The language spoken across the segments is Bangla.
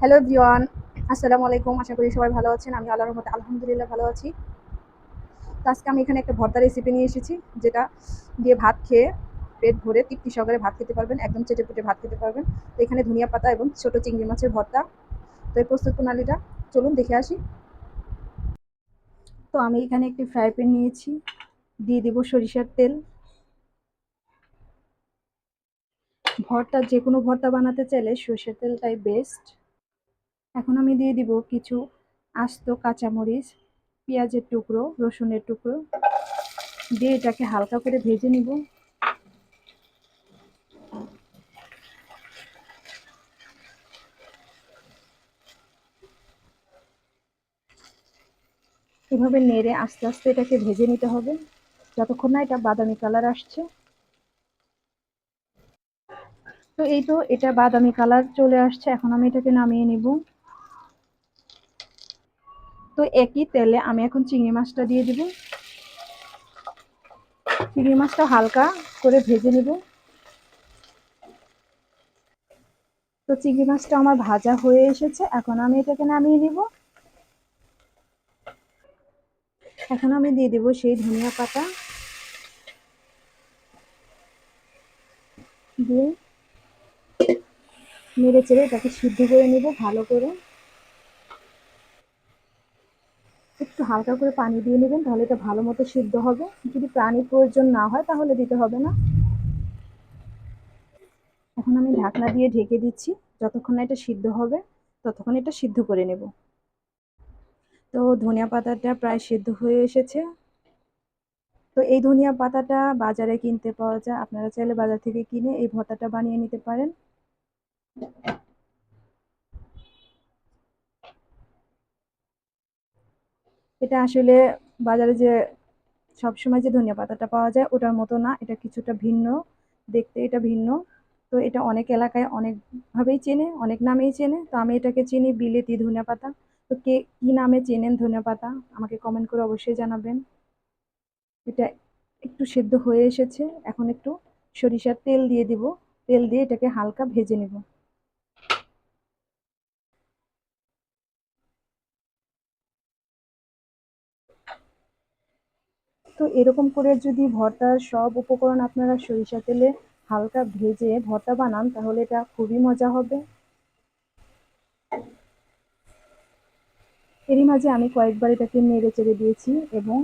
হ্যালো এভরিওয়ান আসসালামু আলাইকুম। আশা করি সবাই ভালো আছেন। আমি আল্লাহর রহমতে আলহামদুলিল্লাহ ভালো আছি। তো আজকে আমি এখানে একটা ভর্তা রেসিপি নিয়ে এসেছি, যেটা দিয়ে ভাত খেয়ে পেট ভরে তৃপ্তি সহকারে ভাত খেতে পারবেন। একদম চেটে পুটে ভাত খেতে পারবেন। তো এখানে ধনিয়া পাতা এবং ছোটো চিংড়ি মাছের ভর্তা। তো এই প্রস্তুত প্রণালীটা চলুন দেখে আসি। তো আমি এখানে একটি ফ্রাই প্যান নিয়েছি। দিয়ে দেবো সরিষার তেল। ভর্তা যে কোনো ভর্তা বানাতে চাইলে সর্ষের তেলটাই বেস্ট এখন আমি দিয়ে দিব কিছু আস্ত কাঁচামরিচ, পেঁয়াজের টুকরো, রসুনের টুকরো। দিয়ে এটাকে হালকা করে ভেজে নিব। এভাবে নেড়ে আস্তে আস্তে এটাকে ভেজে নিতে হবে। যতক্ষণ না এটা বাদামি কালার আসছে। তো এই তো এটা বাদামি কালার চলে আসছে। এখন আমি এটাকে নামিয়ে নিব। তো একই তেলে আমি এখন চিংড়ি মাছটা দিয়ে দিব। চিংড়ি মাছটা হালকা করে ভেজে নিব। তো চিংড়ি মাছটা আমার ভাজা হয়ে এসেছে, এখন আমি এটাকে নামিয়ে নিব। এখন আমি দিয়ে দেব সেই ধনিয়া পাতা। দিয়ে নেড়ে চেড়ে এটাকে সিদ্ধ করে নিব ভালো করে একটু হালকা করে পানি দিয়ে নেবেন, তাহলে এটা ভালো মতো সিদ্ধ হবে। যদি পানির প্রয়োজন না হয়, তাহলে দিতে হবে না। এখন আমি ঢাকনা দিয়ে ঢেকে দিচ্ছি। যতক্ষণ না এটা সিদ্ধ হবে, ততক্ষণ এটা সিদ্ধ করে নেব। তো ধনিয়া পাতাটা প্রায় সিদ্ধ হয়ে এসেছে। তো এই ধনিয়া পাতাটা বাজারে কিনতে পাওয়া যায়। আপনারা চাইলে বাজার থেকে কিনে এই ভর্তাটা বানিয়ে নিতে পারেন। এটা আসলে বাজারে যে সবসময় যে ধনিয়া পাতাটা পাওয়া যায়, ওটার মতো না। এটা কিছুটা ভিন্ন, দেখতে এটা ভিন্ন। তো এটা অনেক এলাকায় অনেকভাবেই চেনে, অনেক নামেই চেনে। তো আমি এটাকে চিনি বিলেতি ধনিয়া পাতা। তো কে, কী নামে চেনেন ধনিয়া পাতা? আমাকে কমেন্ট করে অবশ্যই জানাবেন। এটা একটু সেদ্ধ হয়ে এসেছে। এখন একটু সরিষার তেল দিয়ে দিব। তেল দিয়ে এটাকে হালকা ভেজে নেব। তো এরকম করে যদি ভর্তার সব উপকরণ আপনারা সরিষা তেলে হালকা ভেজে ভর্তা বানান, তাহলে এটা খুবই মজা হবে। এরই মাঝে আমি কয়েকবার এটাকে নেড়ে চেড়ে দিয়েছি এবং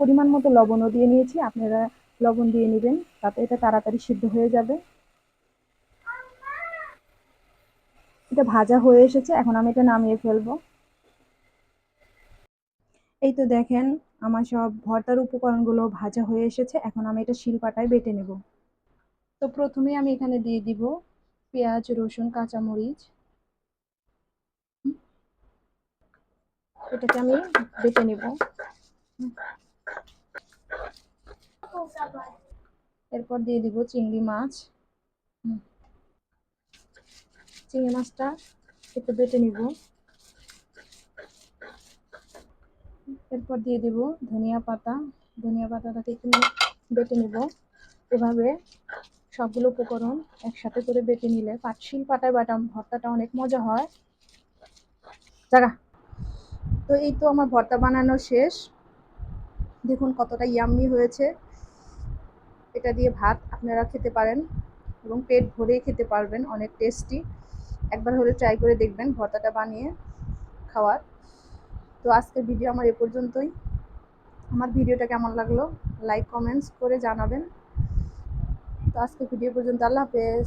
পরিমাণ মতো লবণও দিয়ে নিয়েছি। আপনারা লবণ দিয়ে নেবেন, তাতে এটা তাড়াতাড়ি সিদ্ধ হয়ে যাবে। এটা ভাজা হয়ে এসেছে, এখন আমি এটা নামিয়ে ফেলব। এই তো দেখেন, আমার সব ভর্তার উপকরণগুলো ভাজা হয়ে এসেছে, এখন আমি এটা শিলপাটায় বেটে নেব। তো প্রথমে আমি এখানে দিয়ে দিব পেঁয়াজ, রসুন, কাঁচামরিচ। এটাকে আমি বেটে নেব। এরপর দিয়ে দিব চিংড়ি মাছ। চিংড়ি মাছটা একটু বেটে নিব। এরপর দিয়ে দিব ধনিয়া পাতা। ধনিয়া পাতাটাকে একটু বেটে নিব। এভাবে সবগুলো উপকরণ একসাথে করে বেটে নিলে পাটশিল পাতায় বাটাম ভর্তাটা অনেক মজা হয়। জায়গা তো এই তো আমার ভর্তা বানানো শেষ। দেখুন কতটা ইয়াম্মি হয়েছে। এটা দিয়ে ভাত আপনারা খেতে পারেন এবং পেট ভরেই খেতে পারবেন, অনেক টেস্টি একবার হলে ট্রাই করে দেখবেন ভর্তাটা বানিয়ে খাওয়ার। তো আজকের ভিডিও আমার এ পর্যন্তই। আমার ভিডিওটা কেমন লাগল? লাইক কমেন্টস করে জানাবেন। তো আজকের ভিডিও পর্যন্ত আল্লাহ হাফেজ।